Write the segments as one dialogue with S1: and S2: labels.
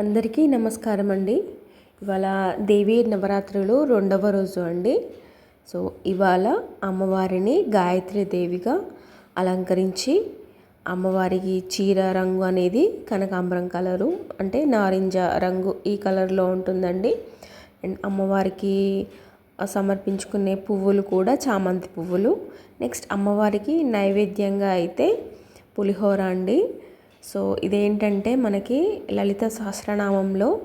S1: అందరికీ నమస్కారం అండి. ఇవాళ దేవి నవరాత్రులు రెండవ రోజు అండి. సో ఇవాళ అమ్మవారిని గాయత్రి దేవిగా అలంకరించి అమ్మవారికి చీర రంగు అనేది కనకాంబరం కలరు అంటే నారింజ రంగు ఈ కలర్లో ఉంటుందండి. అండ్ అమ్మవారికి సమర్పించుకునే పువ్వులు కూడా చామంతి పువ్వులు. నెక్స్ట్ అమ్మవారికి నైవేద్యంగా అయితే పులిహోర అండి. సో ఇదేంటంటే మనకి లలిత సహస్రనామంలో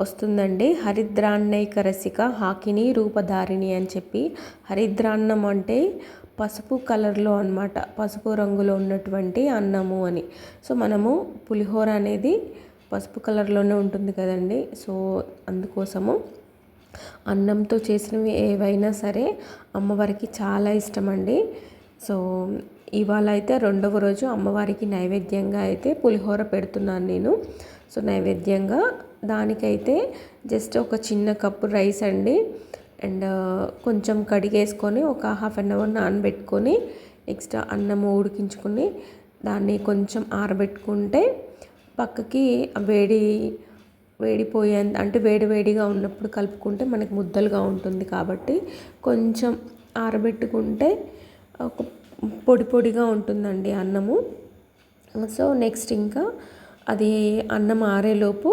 S1: వస్తుందండి హరిద్రాన్నైక రసిక హాకిని రూపధారిణి అని చెప్పి. హరిద్రాన్నం అంటే పసుపు కలర్లో అనమాట పసుపు రంగులో ఉన్నటువంటి అన్నము అని. సో మనము పులిహోర అనేది పసుపు కలర్లోనే ఉంటుంది కదండి. సో అందుకోసము అన్నంతో చేసినవి ఏవైనా సరే అమ్మవారికి చాలా ఇష్టం అండి సో ఇవాళ అయితే రెండవ రోజు అమ్మవారికి నైవేద్యంగా అయితే పులిహోర పెడుతున్నాను నేను. సో నైవేద్యంగా దానికైతే జస్ట్ ఒక చిన్న కప్పు రైస్ అండి. అండ్ కొంచెం కడిగేసుకొని ఒక హాఫ్ అన్ అవర్ నానబెట్టుకొని నెక్స్ట్ అన్నం ఉడికించుకుని దాన్ని కొంచెం ఆరబెట్టుకుంటే పక్కకి వేడి వేడిపోయే అంటే వేడి వేడిగా ఉన్నప్పుడు కలుపుకుంటే మనకి ముద్దలుగా ఉంటుంది కాబట్టి కొంచెం ఆరబెట్టుకుంటే పొడి పొడిగా ఉంటుందండి అన్నము. సో నెక్స్ట్ ఇంకా అది అన్నం ఆరేలోపు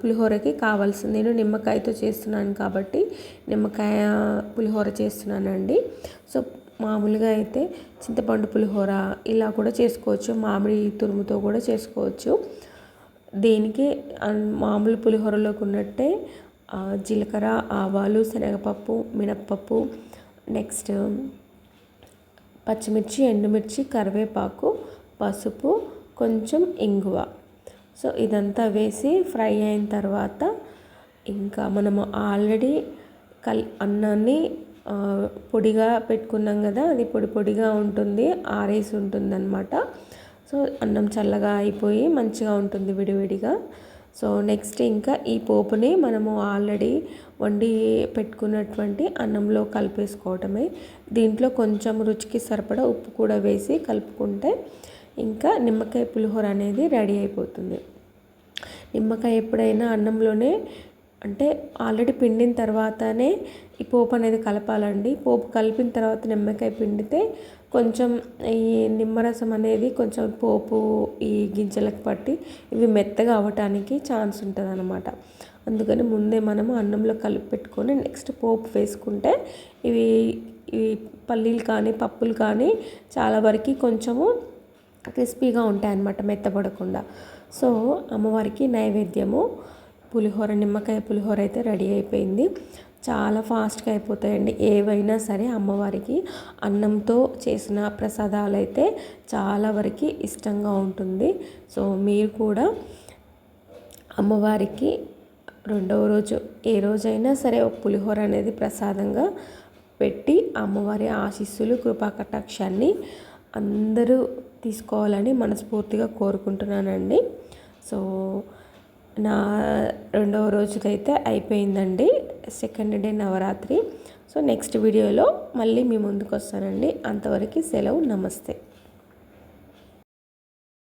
S1: పులిహోరకి కావాల్సింది నేను నిమ్మకాయతో చేస్తున్నాను కాబట్టి నిమ్మకాయ పులిహోర చేస్తున్నానండి. సో మామూలుగా అయితే చింతపండు పులిహోర ఇలా కూడా చేసుకోవచ్చు మామిడి తురుముతో కూడా చేసుకోవచ్చు. దీనికి మామూలు పులిహోరలోకి ఉన్నట్టే జీలకర్ర ఆవాలు శనగపప్పు మినప్పప్పు నెక్స్ట్ పచ్చిమిర్చి ఎండుమిర్చి కరివేపాకు పసుపు కొంచెం ఇంగువ. సో ఇదంతా వేసి ఫ్రై అయిన తర్వాత ఇంకా మనము ఆల్రెడీ కల్ అన్నాన్ని పొడిగా పెట్టుకున్నాం కదా అది పొడి పొడిగా ఉంటుంది ఆరేసి ఉంటుంది అనమాట సో అన్నం చల్లగా అయిపోయి మంచిగా ఉంటుంది విడివిడిగా. సో నెక్స్ట్ ఇంకా ఈ పోపుని మనము ఆల్రెడీ వండి పెట్టుకున్నటువంటి అన్నంలో కలిపేసుకోవటమే. దీంట్లో కొంచెం రుచికి సరిపడా ఉప్పు కూడా వేసి కలుపుకుంటే ఇంకా నిమ్మకాయ పులిహోర అనేది రెడీ అయిపోతుంది. నిమ్మకాయ ఎప్పుడైనా అన్నంలోనే అంటే ఆల్రెడీ పిండిన తర్వాతనే ఈ పోపు అనేది కలపాలండి. పోపు కలిపిన తర్వాత నిమ్మకాయ పిండితే కొంచెం ఈ నిమ్మరసం అనేది కొంచెం పోపు ఈ గింజలకు పట్టి ఇవి మెత్తగా అవ్వటానికి ఛాన్స్ ఉంటుంది అనమాట అందుకని ముందే మనము అన్నంలో కలిపి పెట్టుకొని నెక్స్ట్ పోపు వేసుకుంటే ఇవి ఇవి పల్లీలు కానీ పప్పులు కానీ చాలా వరకు కొంచెము క్రిస్పీగా ఉంటాయి అన్నమాట మెత్తపడకుండా సో అమ్మవారికి నైవేద్యము పులిహోర నిమ్మకాయ పులిహోర అయితే రెడీ అయిపోయింది. చాలా ఫాస్ట్గా అయిపోతాయండి. ఏవైనా సరే అమ్మవారికి అన్నంతో చేసిన ప్రసాదాలు అయితే చాలా వరకు ఇష్టంగా ఉంటుంది. సో మీరు కూడా అమ్మవారికి రెండవ రోజు ఏ రోజైనా సరే ఒక పులిహోర అనేది ప్రసాదంగా పెట్టి అమ్మవారి ఆశీస్సులు కృపాకటాక్షాన్ని అందరూ తీసుకోవాలని మనస్ఫూర్తిగా కోరుకుంటున్నానండి. సో నా రెండవ రోజుకైతే అయిపోయిందండి. Second day Navratri. So next వీడియోలో మళ్ళీ మీ ముందుకు వస్తానండి అంతవరకు సెలవు నమస్తే.